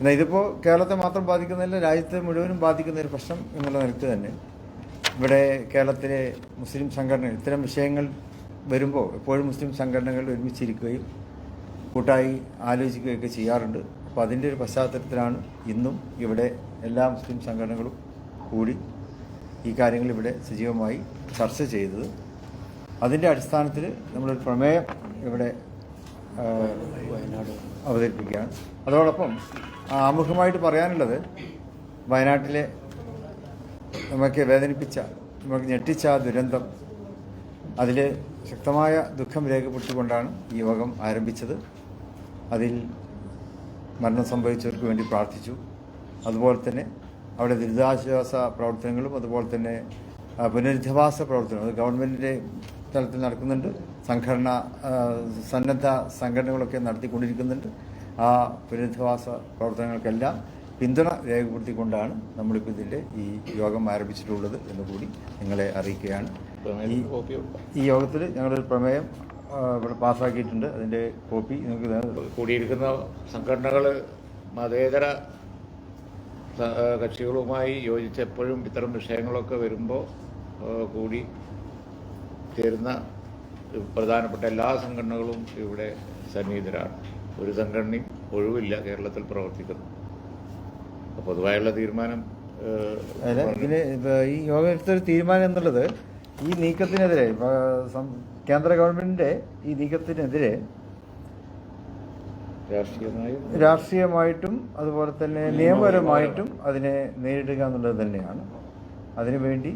എന്നാൽ ഇതിപ്പോൾ കേരളത്തെ മാത്രം ബാധിക്കുന്നില്ല രാജ്യത്തെ മുഴുവനും ബാധിക്കുന്ന ഒരു പ്രശ്നം എന്നുള്ള നിലയ്ക്ക് തന്നെ ഇവിടെ കേരളത്തിലെ മുസ്ലിം സംഘടനകൾ ഇത്തരം വിഷയങ്ങൾ വരുമ്പോൾ എപ്പോഴും മുസ്ലിം സംഘടനകൾ ഒരുമിച്ചിരിക്കുകയും കൂട്ടായി ആലോചിക്കുകയൊക്കെ ചെയ്യാറുണ്ട്. അപ്പോൾ അതിന്റെ ഒരു പശ്ചാത്തലത്തിലാണ് ഇന്നും ഇവിടെ എല്ലാ മുസ്ലിം സംഘടനകളും കൂടി ഈ കാര്യങ്ങൾ ഇവിടെ സജീവമായി ചർച്ച ചെയ്തത്. അതിന്റെ അടിസ്ഥാനത്തിൽ നമ്മളൊരു പ്രമേയം ഇവിടെ അവതരിപ്പിക്കുകയാണ്. അതോടൊപ്പം ആമുഖമായിട്ട് പറയാനുള്ളത് വയനാട്ടിലെ നമുക്ക് വേദനിപ്പിച്ച നമുക്ക് ഞെട്ടിച്ച ദുരന്തം അതിൽ ശക്തമായ ദുഃഖം രേഖപ്പെടുത്തിക്കൊണ്ടാണ് ഈ യോഗം ആരംഭിച്ചത്. അതിൽ മരണം സംഭവിച്ചവർക്ക് വേണ്ടി പ്രാർത്ഥിച്ചു. അതുപോലെ തന്നെ അവിടെ ദുരിതാശ്വാസ പ്രവർത്തനങ്ങളും അതുപോലെ തന്നെ പുനരധിവാസ പ്രവർത്തനവും അത് ഗവൺമെന്റിന്റെ തലത്തിൽ നടക്കുന്നുണ്ട്. സംഘടന സന്നദ്ധ സംഘടനകളൊക്കെ നടത്തിക്കൊണ്ടിരിക്കുന്നുണ്ട്. ആ പുനരധിവാസ പ്രവർത്തനങ്ങൾക്കെല്ലാം പിന്തുണ രേഖപ്പെടുത്തിക്കൊണ്ടാണ് നമ്മളിപ്പോൾ ഇതിന്റെ ഈ യോഗം ആരംഭിച്ചിട്ടുള്ളത് എന്ന് കൂടി നിങ്ങളെ അറിയിക്കുകയാണ്. ഈ ഈ യോഗത്തിൽ ഞങ്ങളൊരു പ്രമേയം ഇവിടെ പാസ്സാക്കിയിട്ടുണ്ട്. അതിന്റെ കോപ്പി നിങ്ങൾക്ക് കൂടിയിരിക്കുന്ന സംഘടനകൾ മതേതര കക്ഷികളുമായി യോജിച്ച് എപ്പോഴും ഇത്തരം വിഷയങ്ങളൊക്കെ വരുമ്പോൾ കൂടി ചേരുന്ന പ്രധാനപ്പെട്ട എല്ലാ സംഘടനകളും ഇവിടെ സന്നിഹിതരാണ്. ഒരു സംഘടനയും ഒഴിവില്ല കേരളത്തിൽ പ്രവർത്തിക്കുന്നു പൊതുവായുള്ള തീരുമാനം അല്ല ഇതിന് ഈ യോഗ എടുത്തൊരു തീരുമാനം എന്നുള്ളത് ഈ നീക്കത്തിനെതിരെ കേന്ദ്ര ഗവൺമെന്റിന്റെ ഈ നീക്കത്തിനെതിരെ രാഷ്ട്രീയമായും രാഷ്ട്രീയമായിട്ടും അതുപോലെ തന്നെ നിയമപരമായിട്ടും അതിനെ നേരിടുക എന്നുള്ളത് തന്നെയാണ്. അതിനുവേണ്ടി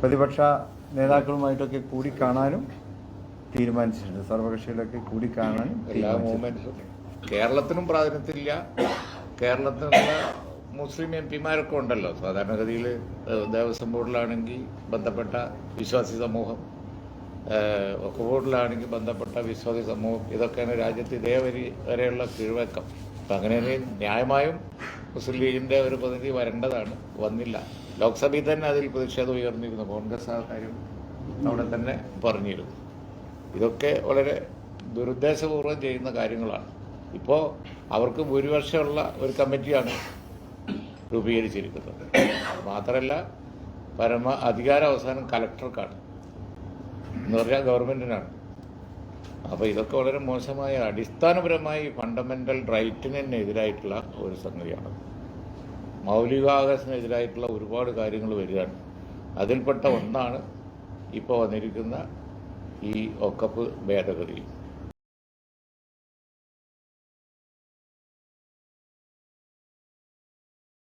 പ്രതിപക്ഷ നേതാക്കളുമായിട്ടൊക്കെ കൂടി കാണാനും തീരുമാനിച്ചിട്ടുണ്ട്. സർവകക്ഷികളൊക്കെ കൂടി കാണാനും എല്ലാ. മൂവ്മെന്റ്സും കേരളത്തിനും പ്രാതിനിധ്യമില്ല. കേരളത്തിലുള്ള മുസ്ലിം എം പിമാരൊക്കെ ഉണ്ടല്ലോ. സാധാരണഗതിയിൽ ദേവസ്വം ബോർഡിലാണെങ്കിൽ ബന്ധപ്പെട്ട വിശ്വാസി സമൂഹം ഒക്കെ ബോർഡിലാണെങ്കിൽ ബന്ധപ്പെട്ട വിശ്വാസി സമൂഹം. ഇതൊക്കെയാണ് രാജ്യത്ത് ഇതേ വരി വരെയുള്ള കീഴ്വഴക്കം. അപ്പം അങ്ങനെ ന്യായമായും മുസ്ലിം ലീഗിന്റെ ഒരു പ്രതിനിധി വരേണ്ടതാണ്. വന്നില്ല. ലോക്സഭയിൽ തന്നെ അതിൽ പ്രതിഷേധം ഉയർന്നിരുന്നു. കോൺഗ്രസ് ആൾക്കാരും അവിടെ തന്നെ പറഞ്ഞിരുന്നു. ഇതൊക്കെ വളരെ ദുരുദ്ദേശപൂർവം ചെയ്യുന്ന കാര്യങ്ങളാണ്. ഇപ്പോൾ അവർക്ക് ഭൂരിപക്ഷമുള്ള ഒരു കമ്മിറ്റിയാണ് രൂപീകരിച്ചിരിക്കുന്നത്. മാത്രമല്ല പരമ അധികാര അവസാനം കലക്ടർക്കാണ്. എന്ന് പറഞ്ഞാൽ ഗവൺമെന്റിനാണ് അപ്പോൾ ഇതൊക്കെ വളരെ മോശമായ അടിസ്ഥാനപരമായി ഫണ്ടമെന്റൽ റൈറ്റിന് തന്നെ എതിരായിട്ടുള്ള ഒരു സംഗതിയാണ്. മൗലികാവകാശത്തിനെതിരായിട്ടുള്ള ഒരുപാട് കാര്യങ്ങൾ വരികയാണ്. അതിൽപ്പെട്ട ഒന്നാണ് ഇപ്പോൾ വന്നിരിക്കുന്ന ഈ ഒക്കപ്പ് ഭേദഗതി.